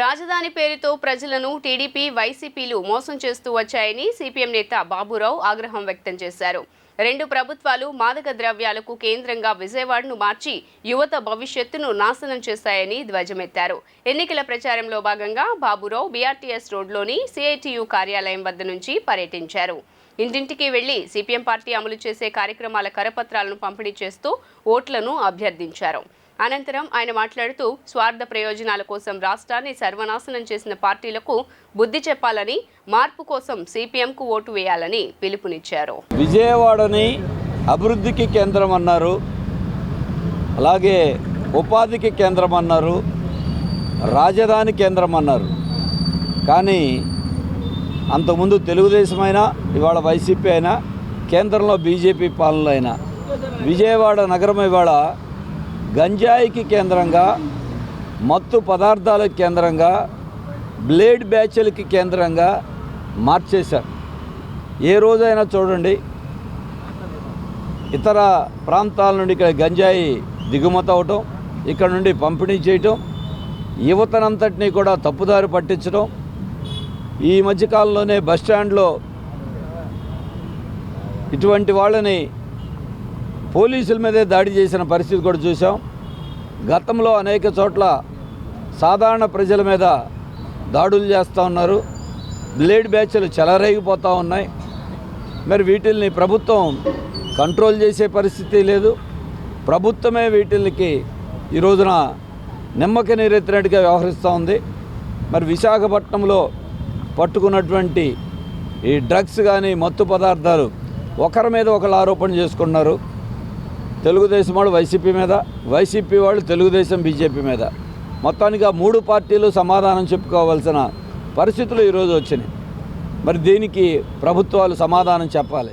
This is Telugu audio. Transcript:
రాజధాని పేరుతో ప్రజలను టీడీపీ వైసీపీలు మోసం చేస్తూ వచ్చాయని సిపిఎం నేత బాబురావు ఆగ్రహం వ్యక్తం చేశారు. రెండు ప్రభుత్వాలు మాదక ద్రవ్యాలకు కేంద్రంగా విజయవాడను మార్చి యువత భవిష్యత్తును నాశనం చేశాయని ధ్వజమెత్తారు. ఎన్నికల ప్రచారంలో భాగంగా బాబురావు బీఆర్టీఎస్ రోడ్లోని సిఐటియు కార్యాలయం వద్ద నుంచి పర్యటించారు. ఇంటింటికి వెళ్ళి సిపిఎం పార్టీ అమలు చేసే కార్యక్రమాల కరపత్రాలను పంపిణీ చేస్తూ ఓట్లను అభ్యర్థించారు. అనంతరం ఆయన మాట్లాడుతూ స్వార్థ ప్రయోజనాల కోసం రాష్ట్రాన్ని సర్వనాశనం చేసిన పార్టీలకు బుద్ధి చెప్పాలని మార్పు కోసం సిపిఎంకు ఓటు వేయాలని పిలుపునిచ్చారు. విజయవాడని అభివృద్ధికి కేంద్రం అన్నారు. అలాగే ఉపాధికి కేంద్రం అన్నారు. రాజధాని కేంద్రం అన్నారు. కానీ అంతకుముందు తెలుగుదేశం అయినా ఇవాళ వైసీపీ అయినా కేంద్రంలో బీజేపీ పాలనలో అయినా విజయవాడ నగరం ఇవాళ గంజాయికి కేంద్రంగా మత్తు పదార్థాలకు కేంద్రంగా బ్లేడ్ బ్యాచ్లకి కేంద్రంగా మార్చేశారు. ఏ రోజైనా చూడండి ఇతర ప్రాంతాల నుండి ఇక్కడ గంజాయి దిగుమతి అవటం ఇక్కడ నుండి పంపిణీ చేయటం యువతనంతటినీ కూడా తప్పుదారి పట్టించడం ఈ మధ్యకాలంలోనే బస్టాండ్లో ఇటువంటి వాళ్ళని పోలీసుల మీదే దాడి చేసిన పరిస్థితి కూడా చూసాం గతంలో అనేక చోట్ల సాధారణ ప్రజల మీద దాడులు చేస్తూ ఉన్నారు. బ్లేడ్ బ్యాచ్లు చెలరేగిపోతూ ఉన్నాయి. మరి వీటిల్ని ప్రభుత్వం కంట్రోల్ చేసే పరిస్థితి లేదు. ప్రభుత్వమే వీటికి ఈ రోజున నిమ్మక నీరెత్తినట్టుగా వ్యవహరిస్తూ ఉంది. మరి విశాఖపట్నంలో పట్టుకున్నటువంటి ఈ డ్రగ్స్ కానీ మత్తు పదార్థాలు ఒకరి మీద ఒకరు ఆరోపణ చేసుకున్నారు తెలుగుదేశం వాళ్ళు వైసీపీ మీద వైసీపీ వాళ్ళు తెలుగుదేశం బీజేపీ మీద. మొత్తానికి ఆ మూడు పార్టీలు సమాధానం చెప్పుకోవాల్సిన పరిస్థితులు ఈరోజు వచ్చినాయి. మరి దీనికి ప్రభుత్వాలు సమాధానం చెప్పాలి.